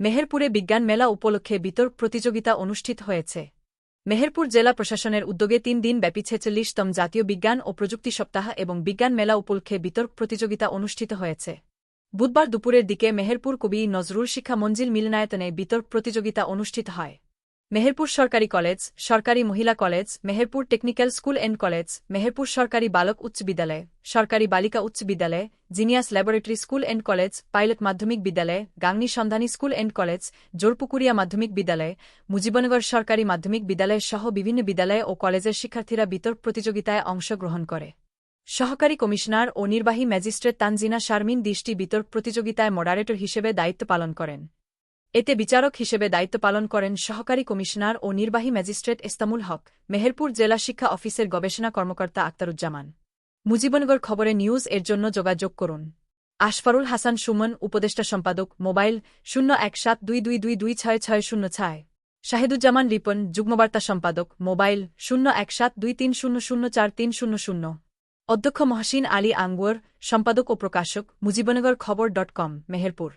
মেহেরপুরে বিজ্ঞান মেলা উপলক্ষে বিতর্ক প্রতিযোগিতা অনুষ্ঠিত হয়েছে। মেহেরপুর জেলা প্রশাসনের উদ্যোগে তিন দিন ব্যাপী ছেচল্লিশতম জাতীয় বিজ্ঞান ও প্রযুক্তি সপ্তাহ এবং বিজ্ঞান মেলা উপলক্ষে বিতর্ক প্রতিযোগিতা অনুষ্ঠিত হয়েছে। বুধবার দুপুরের দিকে মেহেরপুর কবি নজরুল শিক্ষা মঞ্জিল মিলনায়তনে বিতর্ক প্রতিযোগিতা অনুষ্ঠিত হয়। মেহেরপুর সরকারি কলেজ, সরকারি মহিলা college, Meherpur technical school and college, Meherpur সরকারি বালক উচ্চ বিদ্যালয়, সরকারি বালিকা উচ্চ বিদ্যালয়, genius laboratory school and college, pilot মাধ্যমিক বিদ্যালয়, গাংনী সন্ধানী স্কুল অ্যান্ড কলেজ, জোরপুকুরিয়া মাধ্যমিক বিদ্যালয়, মুজিবনগর সরকারি মাধ্যমিক বিদ্যালয় সহ বিভিন্ন বিদ্যালয় ও কলেজের শিক্ষার্থীরা বিতর্ক প্রতিযোগিতায় অংশগ্রহণ করে। সহকারী কমিশনার ও নির্বাহী ম্যাজিস্ট্রেট তানজিনা শারমিন দৃষ্টি বিতর্ক প্রতিযোগিতায় মডারেটর হিসেবে দায়িত্ব পালন করেন। এতে বিচারক হিসেবে দায়িত্ব পালন করেন সহকারী কমিশনার ও নির্বাহী ম্যাজিস্ট্রেট এস্তামুল হক, মেহেরপুর জেলা শিক্ষা অফিসের গবেষণা কর্মকর্তা আক্তারুজ্জামান। মুজিবনগর খবরে নিউজ এর জন্য যোগাযোগ করুন। আশফারুল হাসান সুমন, উপদেষ্টা সম্পাদক, মোবাইল শূন্য এক সাত দুই দুই দুই দুই ছয় ছয় শূন্য ছয়। শাহিদুজ্জামান রিপন, যুগ্মবার্তা সম্পাদক, মোবাইল শূন্য এক সাত দুই তিন শূন্য শূন্য চার তিন শূন্য শূন্য। অধ্যক্ষ মহসিন আলী আঙ্গুয়ার সম্পাদক ও প্রকাশক, মুজিবনগর খবর ডট কম, মেহেরপুর।